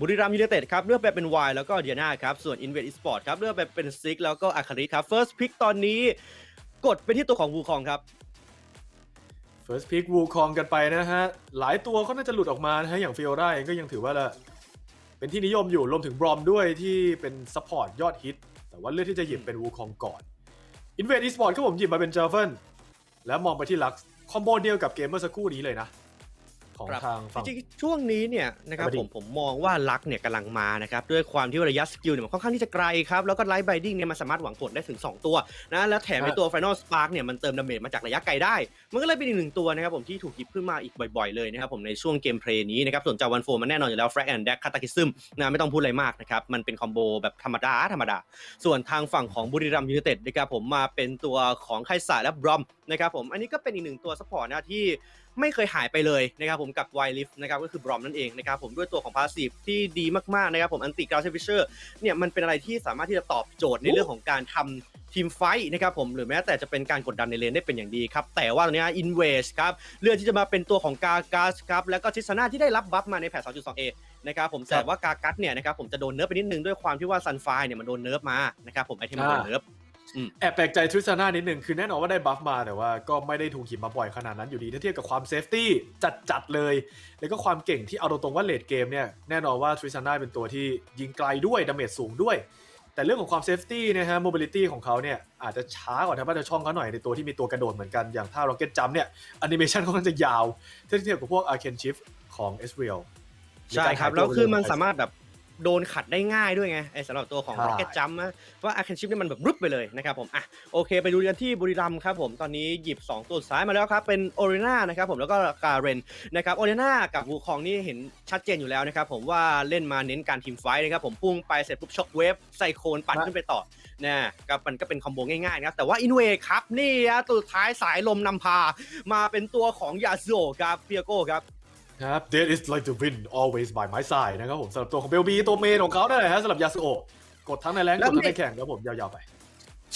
บุรีรัมย์ยูไนเต็ดครับเลือกไปเป็นวายแล้วก็เดียนาครับส่วนอินเวดอีสปอร์ตครับเลือกไปเป็นซิกแล้วก็อาคาริครับ First Pick ตอนนี้ กดไปที่ตัวของวูคองครับ First Pick วูคองกันไปนะฮะ หลายตัวเขาน่าจะหลุดออกมานะฮะ อย่างฟิโอราเองก็ยังถือว่าละเป็นที่นิยมอยู่รวมถึงบรอมด้วยที่เป็นซัพพอร์ตยอดฮิต แต่ว่าเลือกที่จะหยิบเป็นวูคองก่อน Invade Esport ก็ผมหยิบมาเป็นเจอร์เฟนแล้วมองไปที่ลักคอมโบเดียวกับเกมเมอร์สักครู่นี้เลยนะ ของครับทางฝั่ง จริงๆช่วงนี้เนี่ยนะครับบดิผนมผมมองว่าลักเนี่ยกำลังมานะครับด้วยความที่ระยะสกิลเนี่ยมันค่อนข้างที่จะไกลครับแล้วก็ไลท์ไบดิ้งเนี่ยมันสามารถหวังผลได้ถึง 2 ตัวนะแล้วแถมในตัว Final Spark เนี่ยมันเติมดาเมจมาจากระยะไกลได้ มันก็เลยเป็นอีกหนึ่งตัวนะครับผมที่ถูกหยิบขึ้นมาอีกบ่อยๆเลยนะครับผมในช่วงเกมเพลย์นี้นะครับส่วนจาวันโฟมันแน่นอนอยู่แล้ว Frag and Deck คาตาคิซึมนะไม่ต้องพูดอะไรมากนะครับมันเป็นคอมโบแบบธรรมดาธรรมดา ส่วนทางฝั่งของบุรีรัมย์ยูไนเต็ดนะครับผมมาเป็นตัวของไคสาและบรอมนะครับผมอันนี้ก็เป็นอีกหนึ่งตัวซัพพอร์ตนะที่ ไม่เคยหายไปเลยนะครับผมกับไวลิฟนะครับก็คือบรอมนั่นเองนะครับผมด้วยตัวของพาสซีฟที่ดีมากๆนะครับผมอันติกราเซฟิเชอร์เนี่ยมันเป็นอะไรที่สามารถที่จะตอบโจทย์ในเรื่องของการทำทีมไฟท์นะครับผมหรือแม้แต่จะเป็นการกดดันในเลนได้เป็นอย่างดีครับ แต่ว่าตอนนี้อินเวสครับเลือกที่จะมาเป็นตัวของกากัสครับแล้วก็ทิสนาที่ได้รับบัฟมาในแพท 2.2a นะครับผมแต่ว่ากากัสเนี่ยนะครับผมจะโดนเนิร์ฟไปนิดนึงด้วยความที่ว่าซันไฟเนี่ยมันโดนเนิร์ฟมานะครับผมไอเทมมันโดนเนิร์ฟ แอบแปลกใจทริสซาน่านิดหนึ่งคือแน่นอนว่าได้บัฟมาแต่ว่าก็ไม่ได้ถูกหยิบมาบ่อยขนาดนั้นอยู่ดีถ้าเทียบกับความเซฟตี้จัดๆเลย แล้วก็ความเก่งที่เอาตรงๆว่าเลดเกมเนี่ยแน่นอนว่าทริสซาน่าเป็นตัวที่ยิงไกลด้วยดาเมจสูงด้วย แต่เรื่องของความเซฟตี้นะฮะโมบิลิตี้ของเขาเนี่ยอาจจะช้ากว่าทางบ้านช่องเขาหน่อยในตัวที่มีตัวกระโดดเหมือนกันอย่างถ้า Rocket Jump เนี่ยแอนิเมชันเขาก็จะยาวถ้าเทียบกับพวก Arcane Shift ของ e s r e a l ใช่ครับแล้วคือมันสามารถแบบ โดนขัดได้ง่ายด้วยไงไอ้สำหรับตัวของ ใช่ Rocket Jump นะว่าอาคันชิปเนี่ยมันแบบรุดไปเลยนะครับผมอะโอเค ไปดูกันที่บุรีรัมย์ครับผมตอนนี้หยิบ 2 ตัวสุดท้ายมาแล้วครับ เป็นโอเรนานะครับผมแล้วก็การเรนนะครับโอเรนากับวูคองนี่เห็นชัดเจนอยู่แล้วนะครับผมว่าเล่นมาเน้นการทีมไฟท์นะครับผมพุ่งไปเสร็จปุ๊บช็อคเวฟไซโคนปั่นขึ้นไปต่อ นะก็มันก็เป็นคอมโบง่ายๆนะครับแต่ว่าอินเวครับนี่อะตัวสุดท้ายสายลมนำพา มาเป็นตัวของยาโซครับเปียโก้ครับ ครับ There is like the wind always by my side นะครับผมสำหรับตัวของเบลบีตัวเมนของเขาได้เลยฮะสำหรับยาสุโอะกดทั้งในแรงกแล้ดวทั้งไม่ในแข่งครับผมยาวๆไป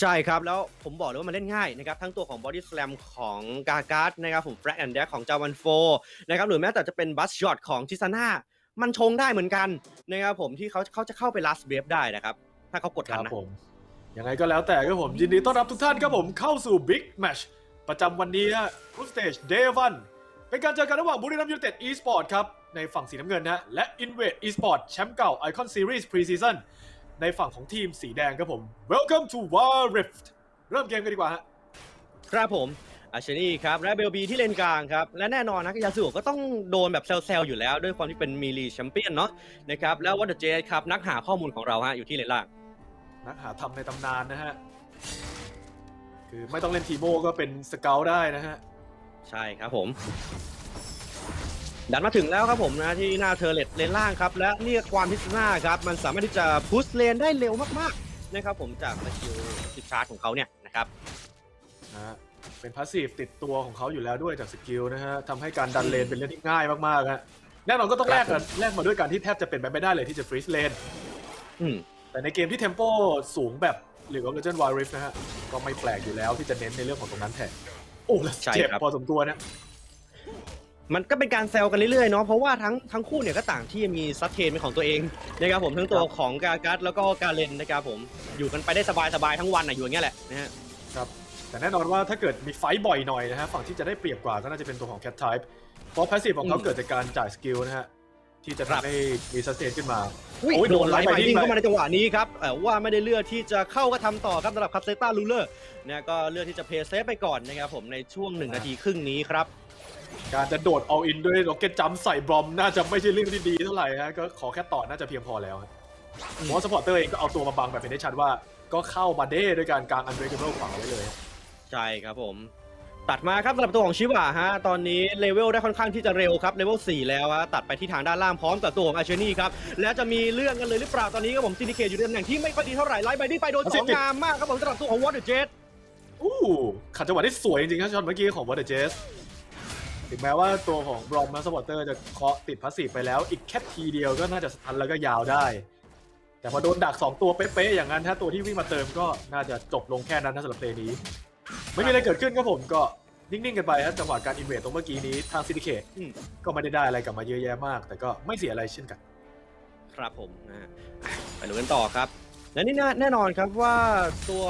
ใช่ครับ แล้วผมบอกเลยว่ามันเล่นง่ายนะครับ ทั้งตัวของ Body Slam ของกาการ์ดนะครับผม Flag and Dash ของจาวันโฟนะครับหรือแม้แต่จะเป็น Bus Shot ของทิซาน่ามันชงได้เหมือนกันนะครับผมที่เขาเขาจะเข้าไป last wave ได้นะครับ ถ้าเขากดคทันรับนะผมยังไงก็แล้วแต่ครับผมยินดีต้อนรับทุกท่านครับผมเข้าสู่ Big Match ประจำวันนี้ฮะ Group Stage Day 1เป็นการเจอกันระหว่างบุรีรัมย์ยูไนเต็ด Esport ครับ ในฝั่งสีน้ำเงินนะฮะและ Invade Esport แชมป์เก่า Icon Series Preseason ในฝั่งของทีมสีแดงครับผม Welcome to War Rift เริ่มเกมกันดีกว่าฮะครับผมอาชนีครับและเบลบีที่เลนกลางครับ และแน่นอนนะยาสุก็ต้องโดนแบบเซลล์อยู่แล้ว ด้วยความที่เป็นมีลีแชมเปี้ยนเนาะนะครับแล้ววัตเจครับนักหาข้อมูลของเราฮะอยู่ที่เลนล่าง นักหาทำในตำนานนะฮะ คือไม่ต้องเล่นทีโมก็เป็นสเกลได้นะฮะ ใช่ครับผม ดันมาถึงแล้วครับผมนะที่หน้าเทอร์เลตเลนล่างครับ และนี่ความพิษณาครับ มันสามารถที่จะพุชเลนได้เร็วมากๆนะครับผมจากสกิลสิบชาร์จของเขาเนี่ยนะครับ นะฮะเป็นพาสซีฟติดตัวของเขาอยู่แล้วด้วยจากสกิลนะฮะทำให้การดันเลนเป็นเรื่องที่ง่ายมากๆฮะแน่นอนก็ต้องแลกกันแลกมาด้วยการที่แทบจะเป็นไปไม่ได้เลยที่จะฟรีสเลน อืม แต่ในเกมที่เทมโปสูงแบบหรือว่าเลเจนด์วายริฟนะฮะ ก็ไม่แปลกอยู่แล้วที่จะเน้นในเรื่องของตรงนั้นแทน โอ้แล้วใช่เจ็บครับ พอสมควรนะ มันก็เป็นการแซลกันเรื่อยๆเนาะเพราะว่าทั้งทั้งคู่เนี่ยก็ต่างที่มีซัตเทนเป็นของตัวเองนะครับผมทั้งตัวของกากัสแล้วก็กาเลนนะครับผมอยู่กันไปได้สบายๆทั้งวันอะอยู่อย่างเงี้ยแหละนะฮะครับแต่แน่นอนว่าถ้าเกิดมีไฟต์บ่อยหน่อยนะฮะ ฝั่งที่จะได้เปรียบกว่าก็น่าจะเป็นตัวของ Cat Type เพราะพาสซีฟของเขาอืม เกิดจากการจ่ายสกิลนะฮะ ที่จะครับทำให้มีซัสเทนขึ้นมา อุ้ยโอ้ยโดโดนนไลไลท์ท์ไฟ Binding ดิ้งไปเข้ามาในจังหวะนี้ครับแต่ว่าไม่ได้เลือกที่จะเข้าก็ทำต่อครับสำหรับคับเซต้าลูเลอร์นะก็เลือกที่จะเพย์เซฟไปก่อนนะครับผมในช่วงหนึ่งนาทีครึ่งนี้ครับ การจะโดด all in ด้วย Rocket Jump ใส่บอมน่าจะไม่ใช่เรื่องที่ดีเท่าไหร่ฮะก็ขอแค่ต่อน่าจะเพียงพอแล้วฮะเพราะว่าสปอร์เตอร์เองก็เอาตัวมาบังแบบเห็นได้ชัดว่า ก็เข้ามาเด้ด้วยการกาง unbreakable ขวางไว้เลยฮะ ใช่ครับผม ตัดมาครับสำหรับตัวของชิวะฮะตอนนี้เลเวลได้ค่อนข้างที่จะเร็วครับเลเวล4แล้วฮะตัดไปที่ทางด้านล่างพร้อมกับตัวของอาเชนี่ครับแล้วจะมีเรื่องกันเลยหรือเปล่าตอนนี้ครับผมซินิเคตอยู่ในตำแหน่งที่ไม่ค่อยดีเท่าไหร่ไล่ไปที่ไปโดนสองงามมากครับผมสำหรับตัวของวอเตอร์เจตอู้ขัดจังหวะที่สวยจริงๆครับช็อตเมื่อกี้ของ What the Jazz ถึงแม้ว่าตัวของบรอมและสปอร์เตอร์จะเคาะติดพาสซีฟไปแล้ว อีกแค่ทีเดียวก็น่าจะสตันแล้วก็ยาวได้ แต่พอโดนดัก 2 ตัวเป๊ะๆอย่างนั้นถ้าตัวที่วิ่งมาเติมก็น่าจะจบลงแค่นั้นนะสำหรับเพลย์นี้ ไม่มีอะไรเกิดขึ้นครับผมก็นิ่งๆกันไปครับจังหวะการอินเวดตรงเมื่อกี้นี้ทางซิติเคตอืมก็ไม่ได้ได้อะไรกลับมาเยอะแยะมาก แต่ก็ไม่เสียอะไรเช่นกัน ครับผมนะฮะอะไปดูกันต่อครับ และนี่แน่แน่นอนครับว่าตัว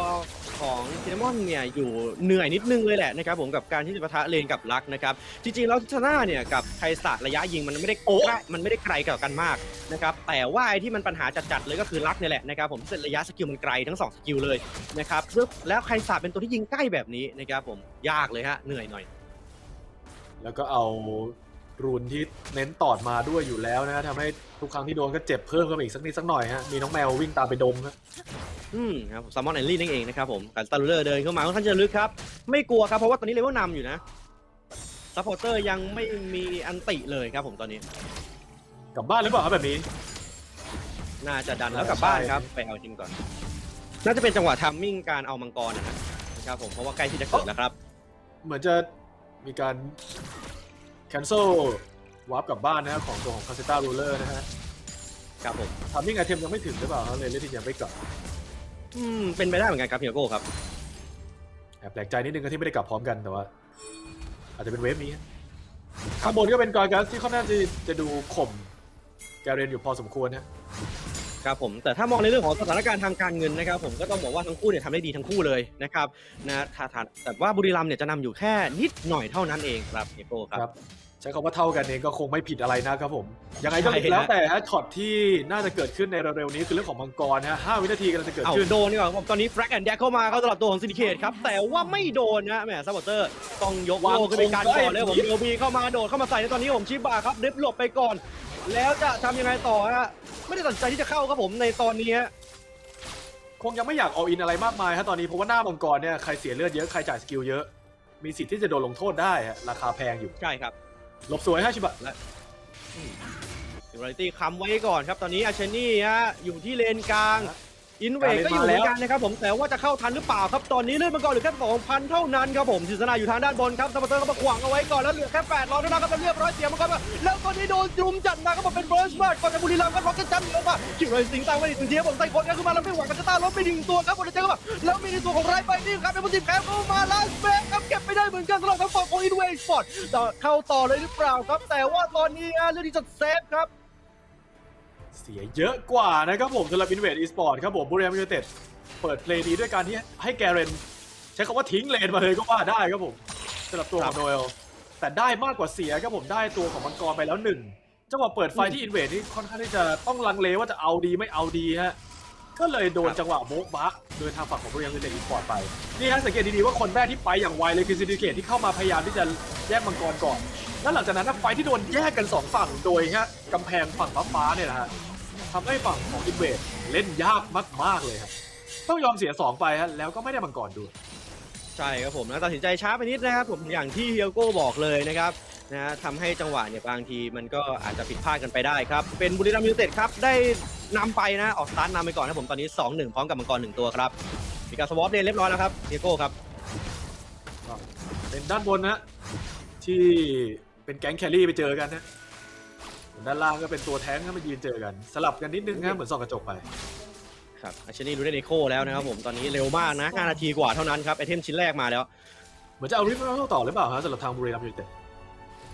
ของซินนามอนเนี่ยอยู่เหนื่อยนิดนึงเลยแหละนะครับผมกับการที่จะปะทะเลนกับลักนะครับจริงๆแล้วชนะเนี่ยกับไคสตระยะยิงมันไม่ได้โอ้มันไม่ได้ไกลกับกันมากนะครับแต่ว่าไอ้ที่มันปัญหาจัดๆเลยก็คือลักเนี่ยแหละนะครับผมเส้นระยะสกิลมันไกลทั้งสองสกิลเลยนะครับแล้วไคสตเป็นตัวที่ยิงใกล้แบบนี้นะครับผมยากเลยฮะเหนื่อยหน่อย แล้วก็เอา รูนที่เน้นตอดมาด้วยอยู่แล้วนะฮะทำให้ทุกครั้งที่โดนก็เจ็บเพิ่มขึ้นมาอีกสักนิดสักหน่อยฮะมีน้องแมววิ่งตามไปดมฮะอืมครับซัมมอนแอนลี่นั่นเองนะครับผมการสตาร์เลอร์เดินเข้ามาค่อนข้างจะลึกครับ ไม่กลัวครับ เพราะว่าตอนนี้เลเวลนำอยู่นะซัพพอร์เตอร์ยังไม่มีอันติเลยครับผมตอนนี้ กลับบ้านหรือเปล่าครับแบบนี้ น่าจะดันแล้วกลับบ้านครับ ไปเอาจริงก่อน น่าจะเป็นจังหวะทัมมิ่งการเอามังกรนะฮะนะครับผมเพราะว่าใกล้ที่จะเกิดแล้วครับ เหมือนจะมีการ cancel วาร์ปกลับบ้านนะฮะของตัวของคาเซต้ารูเลอร์นะฮะครับผมทามมิ่งไอเทมยังไม่ถึงหรือเปล่าฮะเลยเลือกที่ยังไม่กลับอืมเป็นไปได้เหมือนกันครับเฮียโก้ครับแอบแปลกใจนิดนึงก็ที่ไม่ได้กลับพร้อมกันแต่ว่า อาจจะเป็นเวฟนี้ฮะข้างบนก็เป็นกอยกัสที่ค่อนข้างจะจะดูข่มแกเรนอยู่พอสมควรฮะ ครับผมแต่ถ้ามองในเรื่องของสถานการณ์ทางการเงินนะครับ ผมก็ต้องบอกว่าทั้งคู่เนี่ยทำได้ดีทั้งคู่เลยนะครับนะถ้าแต่ว่าบุรีรัมย์เนี่ยจะนำอยู่แค่นิดหน่อยเท่านั้นเองครับเอโก้ครับครับ ใช้คำว่าเท่ากันเองก็คงไม่ผิดอะไรนะครับผม ยังไงก็ใช่ฮะแล้วแต่ฮะช็อตที่น่าจะเกิดขึ้นในเร็วๆนี้คือเรื่องของมังกรฮะห้าวินาทีกำลังจะเกิดเอาขึ้นโดนดีกว่าครับตอนนี้แฟร็กแอนด์แดกเข้ามาเข้าตลอดตัวของซินดิเคตครับ แต่ว่าไม่โดนนะแหมซัพพอร์เตอร์ต้องยกวางโลขึ้นไปการธงก่อนเลยไว้ผมเดลบีเข้ามาโดดเข้ามาใส่ในตอนนี้ผมชิบะครับเดฟหลบไปก่อน แล้วจะทำยังไงต่อฮะไม่ได้ตัดสินใจที่จะเข้าครับผมในตอนนี้ฮะคงยังไม่อยากเอาอินอะไรมากมายฮะตอนนี้เพราะว่าหน้ามังกรเนี่ยใครเสียเลือดเยอะใครจ่ายสกิลเยอะมีสิทธิ์ที่จะโดนลงโทษได้ฮะราคาแพงอยู่ใช่ครับ หลบสวยฮะชิบะยูไรตี้ค้ำไว้ก่อนครับ ตอนนี้อาเชนี่ฮะอยู่ที่เลนกลาง อินเวกก็อยู่เหมือนกันนะครับผมแต่ว่าจะเข้าทันหรือเปล่าครับตอนนี้เลือดมังกรเหลือแค่สองพันเท่านั้นครับผมศิษนาอยู่ทางด้านบนครับซัพพอร์เตอร์ก็มาขวางเอาไว้ก่อนแล้วเหลือแค่แปดร้อยเท่านั้นครับแล้วเรียบร้อยเสียมังกรมาแล้วตอนนี้โดนจุ่มจัดมาครับผมเป็นเบิร์สเบิร์ดก่อนจะบุรีรัมย์ครับร็อกเก็ตจัมป์ลงมาคิวไรสิงตามไปอีกหนึ่งทีครับผมใส่คนกันขึ้นมาแล้วไม่หวังกันจะต้านรถไปหนึ่งตัวครับผมจะเจอกับแล้วมีในตัวของไรไปนี่ครับเป็นผู้ทีมแคมป์เข้ามาลาสเบกครับเก็บไม่ได้เหมือนกันสำหรับทางฝั่งของอินเวสปอร์ตต่อเข้าต่อเลยหรือเปล่าครับแต่ว่าตอนนี้ฮะเรื่องที่จะเซฟครับ เสียเยอะกว่านะครับผมสำหรับอินเวดอีสปอร์ตครับผมบุรีรัมย์ยูไนเต็ดเปิดเพลย์นี้ด้วยการที่ให้แกเรนใช้คำว่าทิ้งเลนมาเลยก็ว่าได้ครับผมสำหรับตัวของโนเอลแต่ได้มากกว่าเสียครับผมได้ตัวของมังกรไปแล้วหนึ่งจังหวะเปิดไฟที่อินเวดนี่ค่อนข้างที่จะต้องลังเลว่าจะเอาดีไม่เอาดีฮะก็เลยโดนครับจังหวะโบ๊ะบะโดยทางฝั่งของบุรีรัมย์ยูไนเต็ดอีสปอร์ตไปนี่ฮะสังเกตดีๆว่าคนแรกที่ไปอย่างไวเลยคือซินดิเคตที่เข้ามาพยายามที่จะแยกมังกรก่อน แล้วหลังจากนั้นนะไฟที่โดนแยกกันสองฝั่งโดยฮะกำแพงฝั่งฟ้าๆเนี่ยนะฮะทำให้ฝั่งของอินเวดเล่นยากมาก ๆ เลยครับต้องยอมเสีย 2 ไปฮะแล้วก็ไม่ได้มังกรด้วย ใช่ครับผมนะตัดสินใจช้าไปนิดนะครับผมอย่างที่เฮียโก้บอกเลยนะครับนะทำให้จังหวะเนี่ยบางทีมันก็อาจจะผิดพลาดกันไปได้ครับ เป็นบุรีรัมย์ยูไนเต็ดครับ ได้นำไปนะออกสตาร์ทนำไปก่อนนะผมตอนนี้ 2-1 พร้อมกับมังกรหนึ่งตัวครับมีการสวอปเลนเรียบร้อยแล้วครับเฮียโก้ครับ เป็นด้านบนนะฮะที่ เป็นแก๊งแครี่ไปเจอกันนะส่วนด้านล่างก็เป็นตัวแท้งก็มายืนเจอกัน สลับกันนิดนึงนะเหมือนส่องกระจกไปครับอาชนี่รู้ได้ในโคแล้วนะครับผมตอนนี้เร็วมากนะ5นาทีกว่าเท่านั้นครับไอเทมชิ้นแรกมาแล้ว เหมือนจะเอาริฟต์ต่อหรือเปล่าฮะสำหรับทางบุรีรัมย์ยูไนเต็ด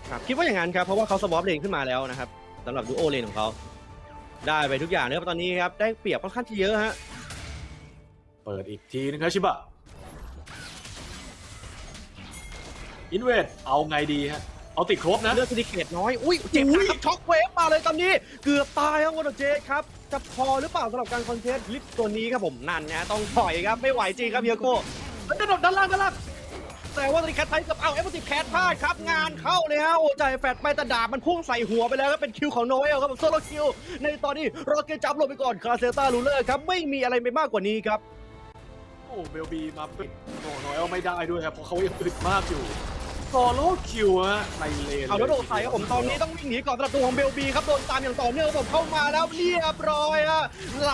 ครับคิดว่าอย่างนั้นครับเพราะว่าเขาสวอปเลนขึ้นมาแล้วนะครับสำหรับดูโอเลนของเขาได้ไปทุกอย่างเลยครับตอนนี้ครับได้เปรียบค่อนข้างที่เยอะฮะเปิดอีกทีนึงครับชิบะอินเวดเอาไงดีฮะ เอาติดครบนะ เลือดซิลิเคตน้อย อุ้ยเจ็บนะครับช็อกเวฟมาเลยตอนนี้ เกือบตายครับวอร์เจสครับ จะพอหรือเปล่าสำหรับการคอนเทสต์ลิฟต์ตัวนี้ครับผมนั่นนะต้องถอยครับ ไม่ไหวจริงครับเฮียโก้แล้วจะโดดด้านล่างด้านล่างแต่ว่าตอนนี้แคทไทยกับเอาเอฟติแคทพลาดครับ งานเข้าเลยฮะโอ้ใจแฟดไปแต่ดาบมันพุ่งใส่หัวไปแล้วครับเป็นคิวของโนเอลครับผมโซโลคิว ในตอนนี้โรเกตจับลงไปก่อนคาเซต้าลูเลอร์ครับไม่มีอะไรไปมากกว่านี้ครับโอ้เบลบีมาปิดโอ้น้อยเอาไม่ได้ด้วยครับเพราะเขายังอึดมากอยู่ โซโลคิวฮะในเลนเอาแล้วโดนใส่ครับผมตอนนี้ต้องวิ่งหนีก่อนสำหรับตัวของเบลบีครับโดนตามอย่างต่อเนื่องครับผมเข้ามาแล้วเรียบร้อยฮะไหล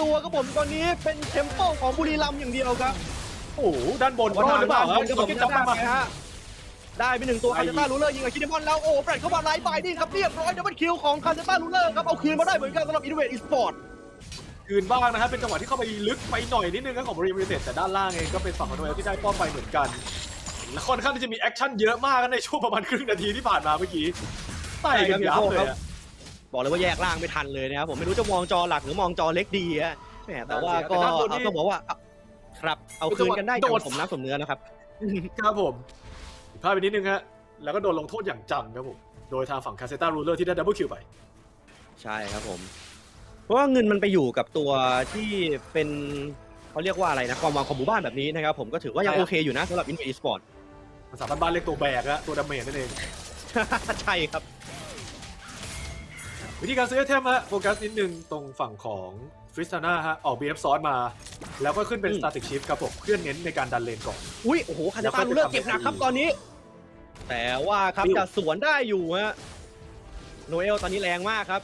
รัวๆครับผมตอนนี้เป็นเทมโปของบุรีรัมย์อย่างเดียวครับโอ้โหด้านบนรอดหรือเปล่าครับก็เขาคิดจับมาฮะได้ไปหนึ่งตัวคาเซต้ารูเลอร์ยิงกับคิดมอนแล้วโอ้แฟรดเข้ามาไล่บายดิ้งครับเรียบร้อยดับเบิลคิวของคาเซต้ารูเลอร์ครับเอาคืนมาได้เหมือนกันสำหรับอินเวดอีสปอร์ตคืนบ้างนะครับเป็นจังหวะที่เข้าไปลึกไปหน่อยนิดนึงครับของบริเวณเต็แต่ด้านล่างเองก็เป็นฝั่งของโนเอลที่ได้ป้อมไปเหมือนกัน และค่อนข้างที่จะมีแอคชั่นเยอะมากนะในช่วงประมาณครึ่งนาทีที่ผ่านมาเมื่อกี้ไต่กันยับเลยอะบอกเลยว่าแยกร่างไม่ทันเลยนะครับผมไม่รู้จะมองจอหลักหรือมองจอเล็กดีฮะแหมแต่ว่าก็แต่ด้านบนนี่เอาต้องบอกว่าเอาครับเอาคืนกันได้อย่างสมน้ำสมเนื้อนะครับครับผมผิดพลาดไปนิดนึงฮะแล้วก็โดนลงโทษอย่างจังครับผมโดยทางฝั่งคาเซต้ารูเลอร์ที่ได้ดับเบิลคิวไป ใช่ครับผม เพราะว่าเงินมันไปอยู่กับตัวที่เป็นเขาเรียกว่าอะไรนะความหวังของหมู่บ้านแบบนี้นะครับผมก็ถือว่ายังใช่ครับโอเคอยู่นะสำหรับอินเวอร์สปอร์ต ภาษาบ้านๆเรียกตัวแบกฮะตัวดาเมจนั่นเอง ใช่ครับ วิธีการซื้อไอเทมฮะโฟกัสนิดนึงตรงฝั่งของฟริสตาน่าฮะออก BF ซอสมา แล้วก็ขึ้นเป็นอืม Static Shift ครับผมเพื่อเน้นในการดันเลนก่อน อุ้ยโอ้โหคาแล้นวก็ตาจะเลือกทำเก็บหนักครับให้ตอนนี้ แต่ว่าครับปิ้วจะสวนได้อยู่ฮะโนเอลตอนนี้แรงมากครับ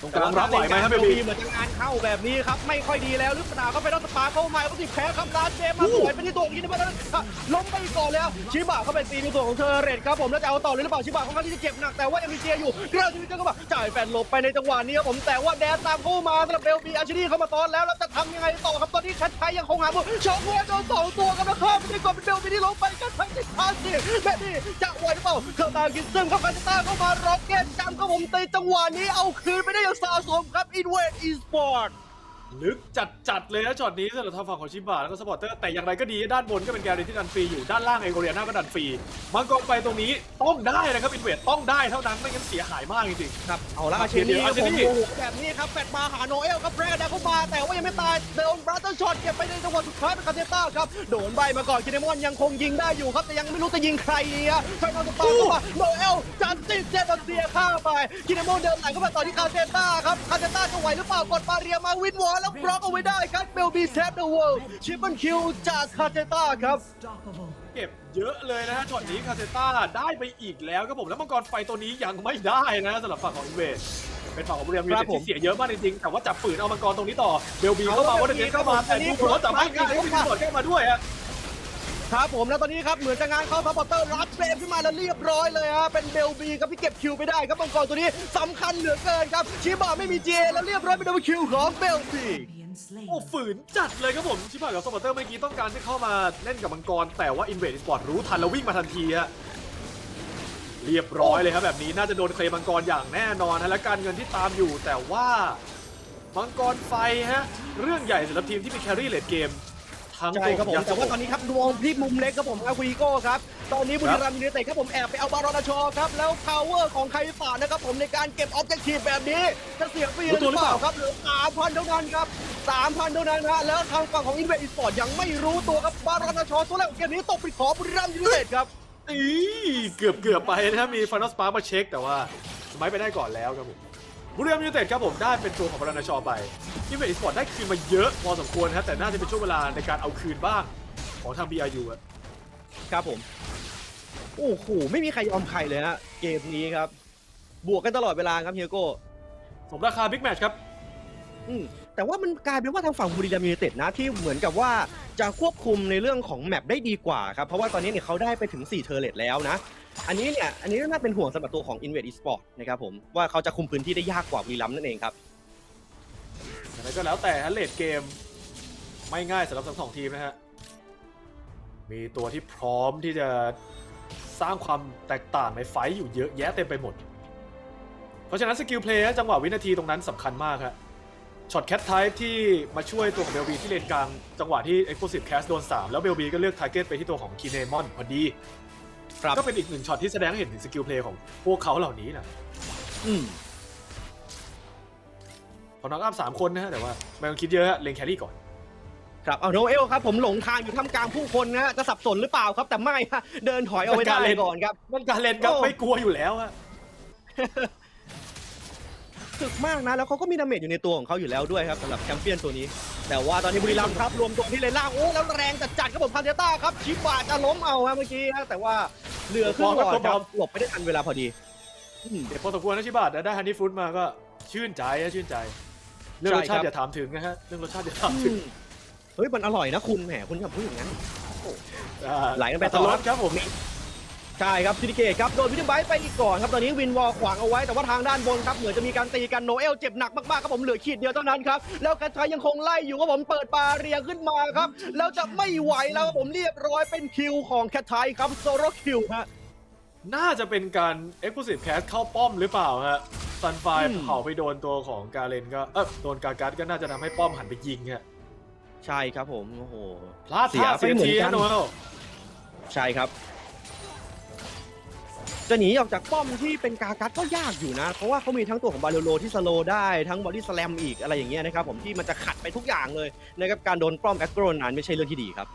ตรงกลางรับไหวไหมครับเบบีเหมือนจะงานเข้าแบบนี้ครับไม่ค่อยดีแล้วหรือเปล่าก็ไปรอดสปาเข้ามาก็ติดแพ้ครับลาเจมมาสวยเป็นที่ตัวของกินมาแล้วล้มไปก่อนแล้วชิบะเขาเป็นตีในตัวของเทอร์เรตครับผมแล้วจะเอาต่อเลยหรือเปล่าชิบะค่อนข้างที่จะเจ็บหนักแต่ว่ายังมีเจียอยู่เกลือชีวิตก็มาจ่ายแฟนหลบไปในจังหวะนี้ครับผมแต่ว่าแดนตามเข้ามาสำหรับเบลบีอาชินีเข้ามาตอนแล้วแล้วจะทำยังไงต่อครับตอนนี้แคทไทยยังคงหาบุช็อกเวโดนสองตัวกันแล้วข้ามไปก่อนเป็นเบลบีที่ลงไปแคทไทยติดพาสซีแบบนี้จะไหวหรือเปล่าเคอร์ตากินซึมเข้ามาต้าเข้ามาร็อกเก็ตจำครับผมตีจังหวะนี้เอาคืนไปได้อย่างสะสมครับอินเวดอีสปอร์ต ลึกจัดจัดๆเลยนะช็อตนี้สำหรับทางฝั่งของชิบะแล้วก็สปอร์เตอร์แต่อย่างไรก็ดีด้านบนก็เป็นแกลเลนที่ดันฟรีอยู่ด้านล่างเอโกเรียนาก็ดันฟรีมังกรไฟตรงนี้ต้องได้นะครับอินเวดต้องได้เท่านั้นไม่งั้นเสียหายมากจริงครับเอาละครัอาบเชนี่เดี๋ยวครับเดี๋ผยวมอาเชนี่โอ้โหแบบนี้ครับแฟดมาหาโนเอลครับแพร่ได้เข้ามาแต่ว่ายังไม่ตายโดนบราเตอร์ช็อตเก็บไปในจังหวะสุดท้ายเป็นคาเซต้าครับโดนใบมาก่อนคินเนมอนยังคงยิงได้อยู่ครับแต่ยังไม่รู้จะยิงใครอะไฟนอลสปาเข้ามาโนเอลจันติเจตันเซียฆ่าไปคินเนมอนเดินไหลเข้ามาต่อที่คาเซต้าครับคาเซต้าจะไหวหรือเปล่ากดปาเรียมาวินวอลแล้วบล็อกเอาไว้ได้ครับเบลบีเซฟเดอะเวิลด์ชิปเปิลคิวจากคาเซต้าครับๆเก็บเยอะเลยนะฮะช็อตนี้คาเซต้าได้ไปอีกแล้วครับผมแล้วมังกรไฟตัวนี้ยังไม่ได้นะสำหรับฝั่งของอินเวดเป็นฝั่งของบริเวณมีครับผมที่เสียเยอะมากจริงๆแต่ว่าจับฝืนเอามังกรตรงนี้ต่อเบลบีเข้ามาเอาว่าเดนเข้ามาแต่ดูรถจับไม่ได้ก็มีตำรวจเข้ามาด้วยฮะ ครับผมแล้วตอนนี้ครับเหมือนจะงานเข้าซัพพอร์เตอร์รับเฟรมขึ้นมาแล้วเรียบร้อยเลยฮะเป็นเบลบีครับที่เก็บคิวไปได้ครับมังกรตัวนี้สำคัญเหลือเกินครับชิบะไม่มีเจแล้วเรียบร้อยเป็นดับเบิลคิวของเบลบีโอ้ฝืนจัดเลยครับผมชิบะกับสปอร์เตอร์เมื่อกี้ต้องการที่เข้ามาเล่นกับมังกร แต่ว่าอินเวดสปอร์ตรู้ทันแล้ววิ่งมาทันทีฮะเรียบร้อยเลยครับแบบนี้น่าจะโดนเคลมมังกรอย่างแน่นอนฮะและการเงินที่ตามอยู่แต่ว่ามังกรไฟฮะเรื่องใหญ่สำหรับทีมที่มีแครี่เลดเกม ทั้งใช่ตัวครับผมยักษ์แต่ว่าตอนนี้ครับดวงที่มุมเล็กครับผมอากุยโก้ครับตอนนี้บุรีรัมย์ยูไนเต็ดครับผมแอบไปเอาบารอนชอครับแล้วพาวเวอร์ของไคฟานะครับผมในการเก็บออบเจกตีฟแบบนี้จะเสียฟรีหรือเปล่าครับเหลือ3,000เท่านั้นครับ3,000เท่านั้นฮะแล้วทางฝั่งของอินเวสต์อีสปอร์ตยังไม่รู้ตัวครับบารอนชอตัวแรกของเกมนี้ตกเป็นของบุรีรัมย์ยูไนเต็ดครับอีเกือบเกือบไปนะครับมีฟานอสปาร์มาเช็คแต่ว่าสมัยไปได้ก่อนแล้วครับผม บุรีรัมย์ยูไนเต็ดครับผมได้เป็นตัวของบรณชอไปอินเวดสปอร์ตได้คืนมาเยอะพอสมควรครับแต่น่าจะเป็นช่วงเวลาในการเอาคืนบ้างของทาง BRU อะครับผม โอ้โห ไม่มีใครยอมใครเลยฮะ เกมนี้ครับ บวกกันตลอดเวลาครับเฮียโก้สมราคาบิ๊กแมตช์ครับอืมแต่ว่ามันกลายเป็นว่าทางฝั่งบุรีรัมย์ยูไนเต็ดนะที่เหมือนกับว่าจะควบคุมในเรื่องของแมปได้ดีกว่าครับ เพราะว่าตอนนี้เนี่ยเขาได้ไปถึง 4 เทอร์เลตแล้วนะ อันนี้เนี่ย อันนี้น่าเป็นห่วงสำหรับตัวของ i n v e d Esport นะครับผม ว่าเขาจะคุมพื้นที่ได้ยากกว่าบุรีรัมย์นั่นเองครับ อะไรก็แล้วแต่ฮะเลดเกม ไม่ง่ายสำหรับทั้งสองทีมนะฮะ มีตัวที่พร้อมที่จะสร้างความแตกต่างในไฟต์อยู่เยอะแยะเต็มไปหมด เพราะฉะนั้นสกิลเพลย์จังหวะวินาทีตรงนั้นสำคัญมากครับช็อตแคทไทป์ที่มาช่วยตัวของเบลบีที่เลนกลาง จังหวะที่ Explosive Cast โดน 3 แล้วเบลบีก็เลือกทาร์เก็ตไปที่ตัวของคีเนมอนพอดี ครับ ก็เป็นอีกหนึ่งช็อตที่แสดงให้เห็นถึงสกิลเพลย์ของพวกเขาเหล่านี้นะอืมพอน็อกอัพสามคนนะฮะแต่ว่าไม่ต้องคิดเยอะฮะเลนแครี่ก่อน ครับเอาโนเอลครับผมหลงทางอยู่ท่ามกลางผู้คนนะฮะจะสับสนหรือเปล่าครับ แต่ไม่ฮะเดินถอยเอาไว้ได้ก่อนครับ มันการเล่นครับโอ้ ไม่กลัวอยู่แล้วฮะ ถึกมากนะ แล้วเขาก็มีดาเมจอยู่ในตัวของเขาอยู่แล้วด้วยครับสำหรับแชมเปี้ยนตัวนี้ แต่ว่าตอนนี้บุรีรัมย์ครับรวมตัวที่เลนล่างโอ้แล้วแรงจัดจัดๆครับผมพันเทต้าครับชิบะจะล้มเอาฮะเมื่อกี้ฮะแต่ว่าเรือขึ้นก่อนครับหลบไม่ได้ทันเวลาพอดีอืมเดี๋ยวพอสมควรนะชิบาทได้ฮันนี่ฟรุตมาก็ชื่นใจฮะชื่นใจ เรื่องรสชาติใช่ครับอย่าถามถึงนะฮะเรื่องรสชาติอย่าถามถึงเฮ้ยมันอร่อยนะคุณแหมคุณอย่าพูดอย่างนั้นอ่าไหลกันไปต่อรสครับผม ใช่ครับซิติเกตครับโดนวินไบต์ไปอีกก่อนครับตอนนี้วินวอลขวางเอาไว้แต่ว่าทางด้านบนครับเหมือนจะมีการตีกันโนเอลเจ็บหนักมากๆครับผมเหลือขีดเดียวเท่านั้นครับแล้วกระชายยังคงไล่อยู่ครับผมเปิดบาเรียขึ้นมาครับแล้วจะไม่ไหวแล้วครับผมเรียบร้อยเป็นคิวของแคทไทยครับโซโลคิวฮะน่าจะเป็นการ Exclusive Cast เข้าป้อมหรือเปล่าฮะซันไฟอืมเผาไปโดนตัวของกาเลนก็เออโดนกากัสก็น่าจะทำให้ป้อมหันไปยิงฮะใช่ครับผมโอ้โหพลาดเสียท่าไปสิบเหมือนทีกัฮะนโนเอลใช่ครับ จะหนีออกจากป้อมที่เป็นกากัดก็ยากอยู่นะ เพราะว่าเขามีทั้งตัวของบาเลโลที่สโลว์ได้ทั้งบอดี้สแลมอีกอะไรอย่างเงี้ยนะครับผมที่มันจะขัดไปทุกอย่างเลยนะครับการโดนป้อมแอคโกรนานไม่ใช่เรื่องที่ดีครับ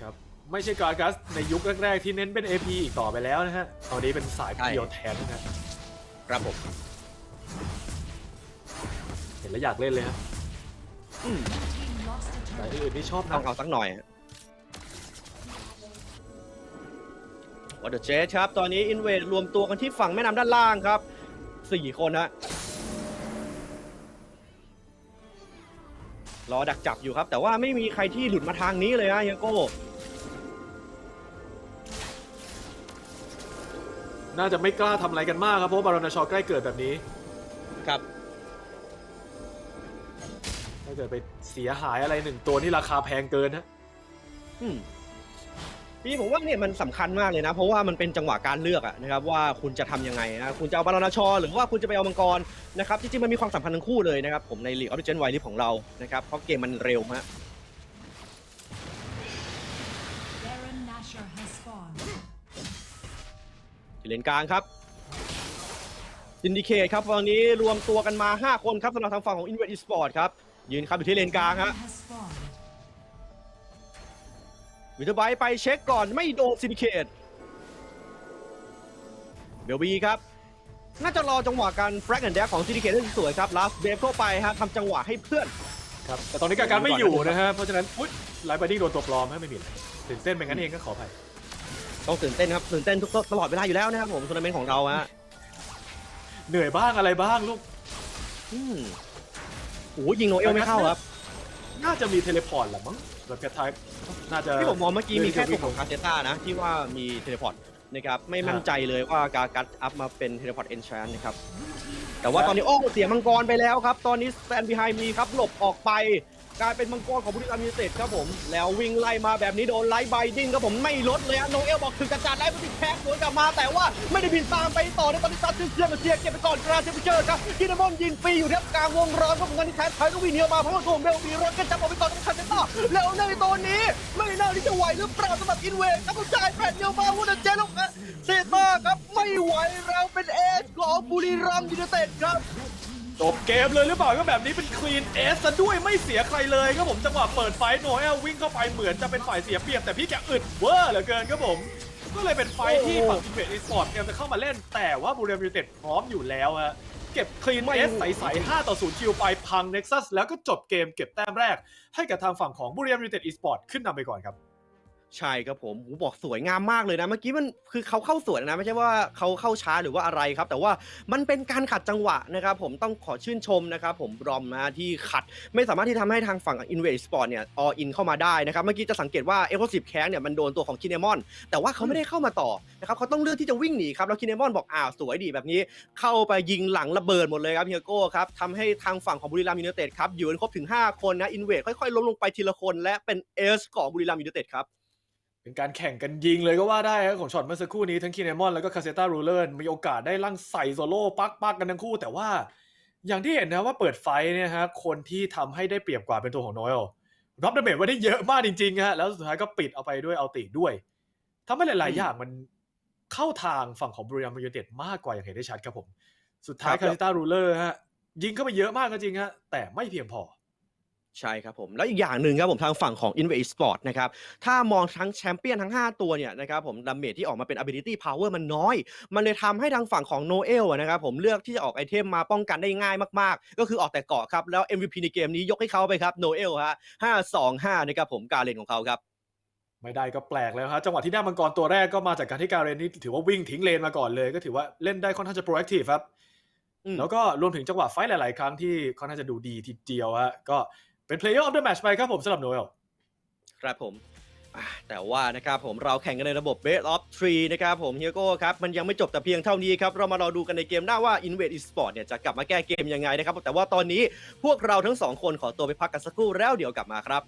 ครับไม่ใช่กากัสในยุคแรกๆที่เน้นเป็น AP อีกต่อไปแล้วนะฮะตอนนี้เป็นสายใช่เดียวแทนนะฮะครับผมเห็นแล้วอยากเล่นเลยฮะอืมสายอื่นนี่ชอบต้อนะงเอาสักหน่อย วอเตอร์เจสครับ ตอนนี้อินเวดรวมตัวกันที่ฝั่งแม่น้ำด้านล่างครับสี่คนฮะรอดักจับอยู่ครับ แต่ว่าไม่มีใครที่หลุดมาทางนี้เลยฮะเฮียโก้น่าจะไม่กล้าทำอะไรกันมากครับ เพราะว่าบารอนชอใกล้เกิดแบบนี้ครับ ถ้าเกิดไปเสียหายอะไรหนึ่งตัวนี่ราคาแพงเกินฮะ อืม พี่ผมว่าเนี่ยมันสำคัญมากเลยนะ เพราะว่ามันเป็นจังหวะการเลือกอะนะครับว่าคุณจะทำยังไงนะคุณจะเอาบาลานาชอ หรือว่าคุณจะไปเอามังกรนะครับจริงๆมันมีความสัมพันธ์ทั้งคู่เลยนะครับผมในลีกออริเจนไวลิฟของเรานะครับเพราะเกมมันเร็วฮะ Baron Nashor has spawned. ที่เลนกลางครับซินดิเคตครับตอนนี้รวมตัวกันมา 5 คนครับสำหรับทางฝั่งของ i n v e t Esport ครับยืนครับอยู่ที่เลนกลางฮะ Has spawned. วิทไบไปเช็คก่อนไม่โดนซินดิเคตเบลบีครับ น่าจะรอจังหวะการแฟรกแอนด์แดกของซินดิเคตได้สวยครับลาสเบฟเข้าไปฮะทำจังหวะให้เพื่อน ครับแต่ตอนนี้กาการไม่อยู่นะฮะเพราะฉะนั้นอุ๊ยไลฟ์บอดี้โดนตัวปลอมฮะไม่ผิดตื่นเต้นเป็นงั้นเองก็ขออภัยต้องตื่นเต้นครับตื่นเต้นทุกตลอดเวลาอยู่แล้วนะครับผมทัวร์นาเมนต์ของเราฮะเหนื่อยบ้างอะไรบ้างลูกอืมโอ้โหยิงโนเอลไม่เข้าครับ น่าจะมีเทเลพอร์ตแหละมั้ง แบบแคทไทป์น่าจะที่ผมมองเมื่อกี้มีแค่เรื่ตัอวงของคาเซต้านะ ที่ว่ามีเทเลพอร์ตนะครับไม่มั่นใจเลยว่ากากัดอัพมาเป็นเทเลพอร์ตเอนชานนะครับแต่ว่าตอนนี้โอ้เสียมังกรไปแล้วครับ ตอนนี้สแตนบีไฮมีครับหลบออกไป กลายเป็นมังกรของบุรีรัมย์ยูไนเต็ดครับผม แล้ววิ่งไล่มาแบบนี้โดนไล่ไบดิ้งครับผมไม่ลดเลยอะโนเอลบอกถึงกระจาดไล่ไปติดแพ็กสวนกลับมาแต่ว่าไม่ได้บินตามไปต่อในตอนนี้ซัดเชื่อมเสียร์เก็บไปก่อนกราเซมเจอร์ครับกินมอนยิงฟรีอยู่ที่กลางวงร้อนครับผมตอนนี้แทนไทยก็วิ่งเหนียวมาเพราะว่าโดนเบลมีรถก็จับออกไปก่อนของคาเซต้าแล้วในตอนนี้ไม่น่าที่จะไหวหรือเปล่าสำหรับอินเวสครับผมจ่ายแผ่นเดียวมาวุ้นเจลงเซต้าครับไม่ไหวแล้วเป็นเอสของบุรีรัมย์ยูไนเต็ดครับ จบเกมเลยหรือเปล่าก็แบบนี้เป็นคลีนเอสซะด้วยไม่เสียใครเลยครับผมจังหวะเปิดไฟโนเอลวิ่งเข้าไปเหมือนจะเป็นฝ่ายเสียเปรียบแต่พี่แกอึดเวอร์เหลือเกินครับผม ก็เลยเป็นไฟที่ฝั่งอินเวสอีสปอร์ตเตรียมจะเข้ามาเล่น แต่ว่าบูเรียมยูเต็ดพร้อมอยู่แล้วฮะเก็บคลีนเอสใสๆ5ต่อ0คิวไปพังเน็กซัสแล้วก็จบเกมเก็บแต้มแรก ให้กับทางฝั่งของบูเรียมยูเต็ดอีสปอร์ตขึ้นนำไปก่อนครับ ใช่ครับผมผมบอกสวยงามมากเลยนะ เมื่อกี้มันคือเขาเข้าสวนนะ ไม่ใช่ว่าเขาเข้าช้าหรือว่าอะไรครับ แต่ว่ามันเป็นการขัดจังหวะนะครับ ผมต้องขอชื่นชมนะครับ ผมบรอมนะที่ขัดไม่สามารถที่ทำให้ทางฝั่ง i n v e s t Sport เนี่ยออินเข้ามาได้นะครับ เมื่อกี้จะสังเกตว่า e x c l u s i v e c a เนี่ยมันโดนตัวของคินเนมอน แต่ว่าเขาไม่ได้เข้ามาต่อนะครับเขาต้องเลือกที่จะวิ่งหนีครับแล้วคินเนมอนบอกอ้าวสวยดีแบบนี้ เข้าไปยิงหลังระเบิดหมดเลยครับเฮียโก้ครับทำให้ทางฝั่งของบุรีรัมย์ยูไนเต็ดครับอยู่กันครบถึง 5 คนนะอินเวสค่อยๆล้มลงไปทีละคน และเป็นเอสของบุรีรัมย์ยูไนเต็ดครับ เป็นการแข่งกันยิงเลยก็ว่าได้ครับของช็อตเมื่อสักครู่นี้ทั้งคีเนมอนแล้วก็คาเซต้ารูเลอร์มีโอกาสได้ลั่งใส่โซโล่ปักปักกันทั้งคู่ แต่ว่าอย่างที่เห็นนะว่าเปิดไฟเนี่ยฮะคนที่ทำให้ได้เปรียบกว่าเป็นตัวของโนเอลรับดาเมจไว้ได้เยอะมากจริงๆฮะแล้วสุดท้ายก็ปิดเอาไปด้วยเอาติด้วยทำให้หลายๆอย่างมันเข้าทางฝั่งของบรูยัมยูไนเต็ดมากกว่าอย่างเห็นได้ชัดครับผม สุดท้ายครัคาบเซต้ารูเลอร์ฮะยิงเข้าไปเยอะมากก็จริงฮะแต่ไม่เพียงพอ ใช่ครับผม แล้วอีกอย่างหนึ่งครับผมทางฝั่งของ i n v e s t Sport นะครับ ถ้ามองทั้งแชมเปี้ยนทั้ง 5 ตัวเนี่ยนะครับผมดาเมจที่ออกมาเป็น ability power มันน้อย มันเลยทำให้ทางฝั่งของ Noel อะนะครับผมเลือกที่จะออกไอเทมมาป้องกันได้ง่ายมากๆ ก็คือออกแต่เกาะครับ แล้ว MVP ในเกมนี้ยกให้เขาไปครับ Noel ฮะ5 2 5นะครับผมการเล่นของเขาครับไม่ได้ก็แปลกแล้วฮะจังหวะที่ได้มังกรตัวแรกก็มาจากการที่การเรนนี่ถือว่าวิ่งทิ้งเลนมาก่อนเลย ก็ถือว่าเล่นได้ค่อนข้างจะ proactive ครับอืมแล้วก็รวมถึงจังหวะไฟท์หลาย ๆ ครั้งที่ค่อนข้างจะดูดีทีเดียวฮะก็ เป็น player of the match ไปครับผมสำหรับโนเอลครับผมแต่ว่านะครับผมเราแข่งกันในระบบ Best of 3นะครับผมเฮียโก้ครับ มันยังไม่จบแต่เพียงเท่านี้ครับ เรามารอดูกันในเกมหน้าว่า i n v e d Esport เนี่ยจะกลับมาแก้เกมยังไงนะครับ แต่ว่าตอนนี้พวกเราทั้งสองคนขอตัวไปพักกันสักครู่แล้วเดี๋ยวกลับมาครับ